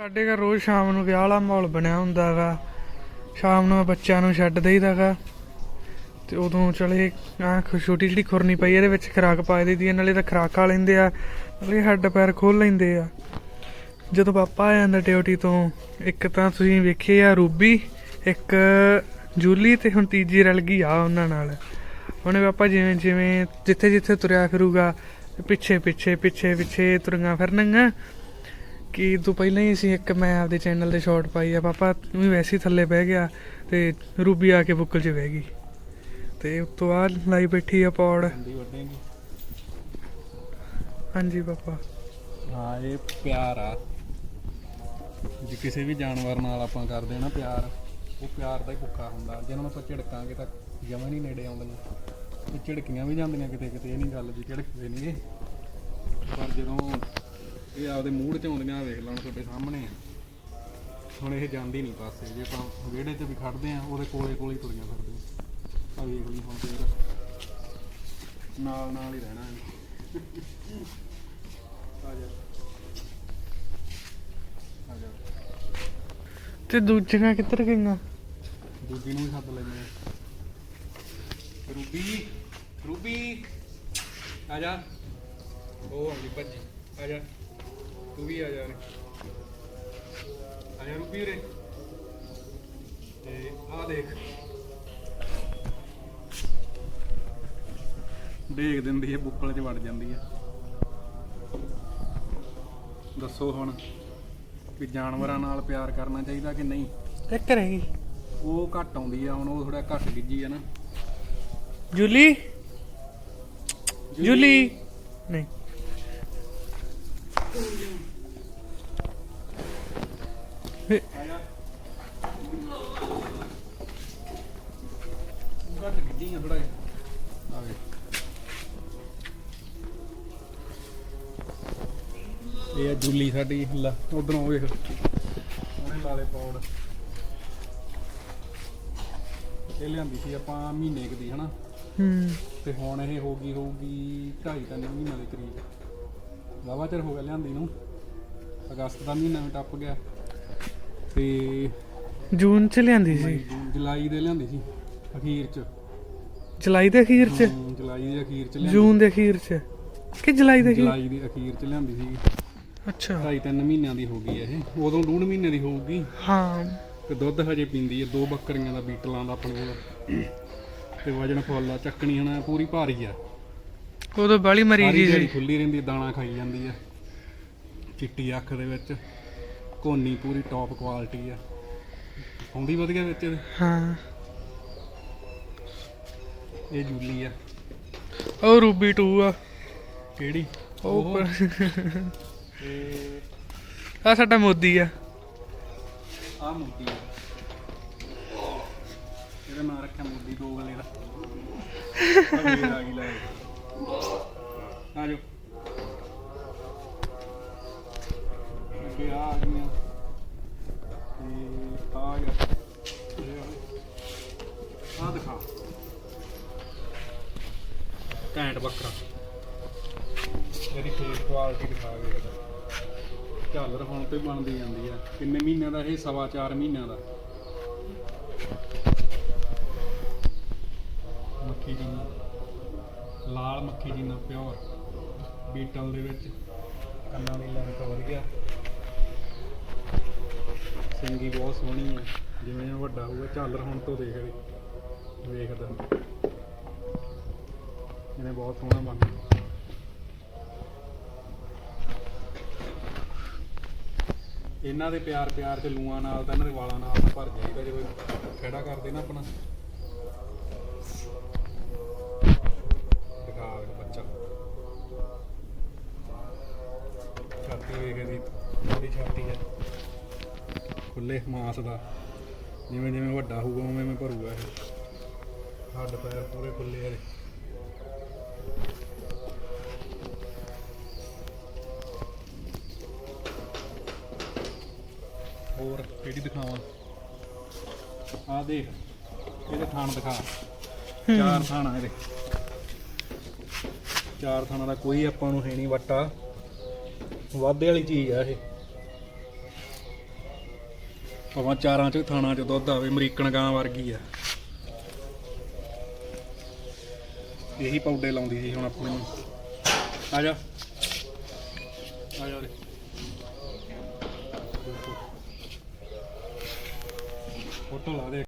ਸਾਡੇ ਘਰ ਰੋਜ਼ ਸ਼ਾਮ ਨੂੰ ਵਿਆਹ ਵਾਲਾ ਮਾਹੌਲ ਬਣਿਆ ਹੁੰਦਾ ਹੈਗਾ। ਸ਼ਾਮ ਨੂੰ ਬੱਚਿਆਂ ਨੂੰ ਛੱਡ ਦੇਈਦਾਗਾ ਤੇ ਉਦੋਂ ਚਲੇ ਆ ਛੋਟੀ ਜਿਹੜੀ ਖੁਰਨੀ ਪਈ, ਇਹਦੇ ਵਿੱਚ ਖਰਾਕ ਪਾ ਦੇਈਦੀ ਹੈ, ਨਾਲੇ ਤਾਂ ਖਰਾਕ ਖਾ ਲੈਂਦੇ ਆ, ਨਾਲੇ ਹੱਡ ਪੈਰ ਖੋਲ ਲੈਂਦੇ ਆ। ਜਦੋਂ ਪਾਪਾ ਆ ਜਾਂਦਾ ਡਿਊਟੀ ਤੋਂ, ਇੱਕ ਤਾਂ ਤੁਸੀਂ ਵੇਖੇ ਆ ਰੂਬੀ, ਇੱਕ ਜੂਲੀ ਤੇ ਹੁਣ ਤੀਜੀ ਰਲ ਗਈ ਆ ਉਹਨਾਂ ਨਾਲ। ਉਹਨੇ ਪਾਪਾ ਜਿਵੇਂ ਜਿਵੇਂ ਜਿੱਥੇ ਜਿੱਥੇ ਤੁਰਿਆ ਫਿਰੂਗਾ, ਪਿੱਛੇ ਪਿੱਛੇ ਪਿੱਛੇ ਪਿੱਛੇ ਤੁਰੀਆਂ ਫਿਰਨਗੀਆਂ ਕਿ ਤੋਂ ਪਹਿਲਾਂ ਹੀ ਅਸੀਂ ਇੱਕ ਮੈਂ ਆਪਦੇ ਚੈਨਲ ਤੇ ਸ਼ਾਰਟ ਪਾਈ ਆ। ਪਾਪਾ ਤੂੰ ਵੀ ਵੈਸੇ ਹੀ ਥੱਲੇ ਬਹਿ ਗਿਆ ਤੇ ਰੂਬੀ ਆ ਕੇ ਬੁੱਕਲ 'ਚ ਬਹਿ ਗਈ। ਤੇ ਉਸ ਤੋਂ ਬਾਅਦ ਲਾਈ ਬੈਠੀ ਆ ਪੌੜ। ਹਾਂਜੀ ਪਾਪਾ। ਹਾਂ ਇਹ ਪਿਆਰ ਆ। ਜੇ ਕਿਸੇ ਵੀ ਜਾਨਵਰ ਨਾਲ ਆਪਾਂ ਕਰਦੇ ਆ ਨਾ ਪਿਆਰ ਉਹ ਪਿਆਰ ਦਾ ਹੀ ਭੁੱਖਾ ਹੁੰਦਾ। ਜੇ ਉਹਨਾਂ ਨੂੰ ਆਪਾਂ ਝਿੜਕਾਂਗੇ ਤਾਂ ਜਮਾਂ ਨਹੀਂ ਨੇੜੇ ਆਉਂਦੀਆਂ। ਇਹ ਝਿੜਕੀਆਂ ਵੀ ਜਾਂਦੀਆਂ ਕਿਤੇ ਕਿਤੇ ਇਹ ਨਹੀਂ ਗੱਲ ਜੀ ਝਿੜਕਦੇ ਨਹੀਂ ਪਰ ਜਦੋਂ ਇਹ ਆਪਦੇ ਮੂਡ 'ਚ ਆਉਂਦੀਆਂ ਵੇਖ ਲਓ ਹੁਣ ਤੁਹਾਡੇ ਸਾਹਮਣੇ ਆ। ਹੁਣ ਇਹ ਜਾਂਦੀ ਨਹੀਂ ਪਾਸੇ ਜੇ ਆਪਾਂ ਵਿਹੜੇ 'ਚ ਵੀ ਖੜਦੇ ਆ ਉਹਦੇ ਕੋਲੇ ਕੋਲੇ ਹੀ ਤੁਰੀਆਂ ਫਿਰਦੀਆਂ। ਆ ਵੇਖ ਲਈ ਹੁਣ ਫੇਰ। ਨਾਲ ਨਾਲ ਹੀ ਰਹਿਣਾ ਇਹਨੇ। ਆ ਜਾ। ਆ ਜਾ। ਤੇ ਦੂਜੀਆਂ ਕਿੱਧਰ ਗਈਆਂ? ਦੂਜੀ ਨੂੰ ਵੀ ਸੱਦ ਲੈਂਦੇ ਆ। Ruby Ruby. ਆ ਜਾ। ਉਹ ਆਉਂਦੀ ਭੱਜੀ। ਆ ਜਾ। ਤੂੰ ਵੀ ਆ ਜਾ ਰੇ ਆ ਜਾ ਰੂਬੀ ਰੇ ਤੇ ਆ ਦੇਖ। ਦੇਖ ਦਿੰਦੀ ਹੈ ਬੁੱਕਲ 'ਚ ਵੜ ਜਾਂਦੀ ਹੈ। ਦੱਸੋ ਹੁਣ ਵੀ ਜਾਨਵਰਾਂ ਨਾਲ ਪਿਆਰ ਕਰਨਾ ਚਾਹੀਦਾ ਕਿ ਨਹੀਂ? ਇੱਕ ਰਹਿ ਗਈ। ਉਹ ਘੱਟ ਆਉਂਦੀ ਆ ਹੁਣ ਉਹ ਥੋੜਾ ਘੱਟ ਗਿੱਜੀ ਆ ਨਾ। ਜੂਲੀ। ਜੂਲੀ? ਨਹੀਂ। ਘੱਟ ਗਿੱਜੀ ਆ ਥੋੜਾ ਜਿਹਾ ਆ ਵੇ। ਇਹ ਆ ਜੁੱਲੀ ਸਾਡੀ ਲਾ ਉਧਰੋਂ ਵੇਖ। ਉਹਨੇ ਲਾ ਲੈ ਪੌੜ। ਇਹ ਲਿਆਂਦੀ ਸੀ ਆਪਾਂ ਮਹੀਨੇ ਕੁ ਦੀ ਹਨਾ? ਹੂੰ। ਤੇ ਹੁਣ ਇਹ ਹੋ ਗਈ ਹੋਊਗੀ ਢਾਈ ਤਿੰਨ ਮਹੀਨਿਆਂ ਦੇ ਕਰੀਬ। ਵਾਹਵਾ ਚਿਰ ਹੋ ਗਿਆ ਲਿਆਂਦੀ ਨੂੰ। ਅਗਸਤ ਦਾ ਮਹੀਨਾ ਵੀ ਟੱਪ ਗਿਆ। ਤੇ ਜੂਨ ਚ ਲਿਆਂਦੀ ਸੀ। ਜੁਲਾਈ ਦੇ ਲਿਆਂਦੀ ਸੀ ਅਖੀਰ ਚ। ਜੁਲਾਈ ਦੇ ਅਖੀਰ ਚ? ਹਮ, ਜੁਲਾਈ ਦੇ ਅਖੀਰ ਚ ਲਿਆਂਦੀ। ਜੂਨ ਦੇ ਅਖੀਰ ਚ। ਕਿ ਜੁਲਾਈ ਦੇ ਅਖੀਰ? ਜੁਲਾਈ ਦੇ ਅਖੀਰ ਚ ਲਿਆਂਦੀ ਸੀ ਅੱਛਾ। ਢਾਈ ਤਿੰਨ ਮਹੀਨਿਆਂ ਦੀ ਹੋ ਗਈ ਇਹ। ਉਦੋਂ ਡੂਢ ਮਹੀਨੇ ਦੀ ਹੋਊਗੀ। ਹਾਂ। ਤੇ ਦੁੱਧ ਹਜੇ ਪੀਂਦੀ ਹੈ ਦੋ ਬੱਕਰੀਆਂ ਦਾ ਬੀਟਲਾਂ ਦਾ ਆਪਣੇ ਕੋਲ। ਤੇ ਵਜਨ ਫੁੱਲ ਆ ਚੱਕਣੀ ਹਣਾ ਪੂਰੀ ਭਾਰੀ ਆ। ਉਦੋਂ ਬਾਲੀ ਮਰੀ ਸਾਰੀ ਜੀ ਦਿਹਾੜੀ ਸੀ। ਖੁੱਲੀ ਰਹਿੰਦੀ ਦਾਣਾ ਖਾਈ ਜਾਂਦੀ ਆ। ਚਿੱਟੀ ਅੱਖ ਦੇ ਵਿੱਚ। ਕੋਨੀ ਪੂਰੀ ਟੌਪ ਕੁਆਲਿਟੀ ਆ। ਆਉਂਦੀ ਵਧੀਆ ਵਿੱਚ ਇਹਦੇ। ਹਾਂ। ਇਹ ਜੂਲੀ ਆ। ਉਹ ਰੂਬੀ 2 ਆ। ਕਿਹੜੀ? ਉਹ ਉੱਪਰ। ਇਹ ਆ ਸਾਡਾ ਮੋਦੀ ਆ। ਆ ਮੋਦੀ ਆ। ਇਹਦਾ ਨਾਂ ਰੱਖਿਆ ਮੋਦੀ ਦੋ ਗਲੇ ਦਾ। ਆ ਗਈ ਲੈ। ਘੈਂਟ ਬੱਕਰਾ ਇਹਦੀ ਫੇਸ ਕੁਆਲਿਟੀ ਦਿਖਾ ਕੇ ਝਾਲਰ ਹੁਣ ਤੇ ਬਣਦੀ ਜਾਂਦੀ ਆ। ਕਿੰਨੇ ਮਹੀਨਿਆਂ ਦਾ ਇਹ? ਸਵਾ ਚਾਰ ਮਹੀਨਿਆਂ ਦਾ। ਮੱਖੀ ਜਿੰਨਾ ਲਾਲ ਮੱਖੀ ਜਿੰਨਾ ਪਿਓਰ। ਬੀਟਲ ਦੇ ਵਿੱਚ। ਕੰਨਾਂ ਦੀ ਲੈਂਥ ਵਧੀਆ ਸਿੰਗੀ ਬਹੁਤ ਸੋਹਣੀ ਹੈ ਜਿਵੇਂ ਜਿਵੇਂ ਵੱਡਾ ਹੋਊਗਾ, ਝਾਲਰ ਹੁਣ ਤੋਂ ਦੇਖ ਲਈ ਵੇਖਦਾ। ਇਹਨੇ ਬਹੁਤ ਸੋਹਣਾ ਬਣਨਾ ਇਹਨਾਂ ਦੇ ਪਿਆਰ ਪਿਆਰ ਚ ਲੂਆਂ ਨਾਲ ਤਾਂ ਇਹਨਾਂ ਦੇ ਵਾਲਾਂ ਨਾਲ ਤਾਂ ਭਰ ਜਾਈਦਾ ਜਦੋਂ ਖੇੜਾ ਕਰਦੇ ਨਾ ਆਪਣਾ। ਦਿਖਾ ਦੇ ਬੱਚਾ। ਛਾਤੀ ਵੇਖ ਇਹਦੀ ਬੜੀ ਛਾਤੀ ਹੈ ਖੁੱਲੇ ਮਾਸ ਦਾ। ਜਿਵੇਂ ਜਿਵੇਂ ਵੱਡਾ ਹੋਊਗਾ ਉਵੇਂ ਉਵੇਂ ਭਰੂਗਾ ਇਹ। ਹੱਡ ਪੈਰ ਪੂਰੇ ਖੁੱਲੇ ਇਹਦੇ। ਕਿਹੜੀ ਦਿਖਾਵਾਂ? ਆ ਦੇਖ ਇਹਦੇ ਥਾਣ ਦਿਖਾ। ਚਾਰ ਥਾਣ ਆ ਇਹਦੇ। ਚਾਰ ਥਾਣਾਂ ਦਾ ਕੋਈ ਆਪਾਂ ਨੂੰ ਹੈ ਨਹੀਂ ਵੱਟਾ। ਵਾਧੇ ਵਾਲੀ ਚੀਜ਼ ਆ ਇਹ। ਭਾਵੇਂ ਚਾਰਾਂ ਚ ਥਾਣਾ ਚ ਦੁੱਧ ਆਵੇ ਅਮਰੀਕਨ ਗਾਂ ਵਰਗੀ ਆ। ਇਹੀ ਪੌਡੇ ਲਾਉਂਦੀ ਸੀ ਹੁਣ ਆਪਣੇ ਨੂੰ ਆ ਜਾ। ਆ ਜਾ ਰੇ ਫੋਟੋ ਲਾ ਦੇ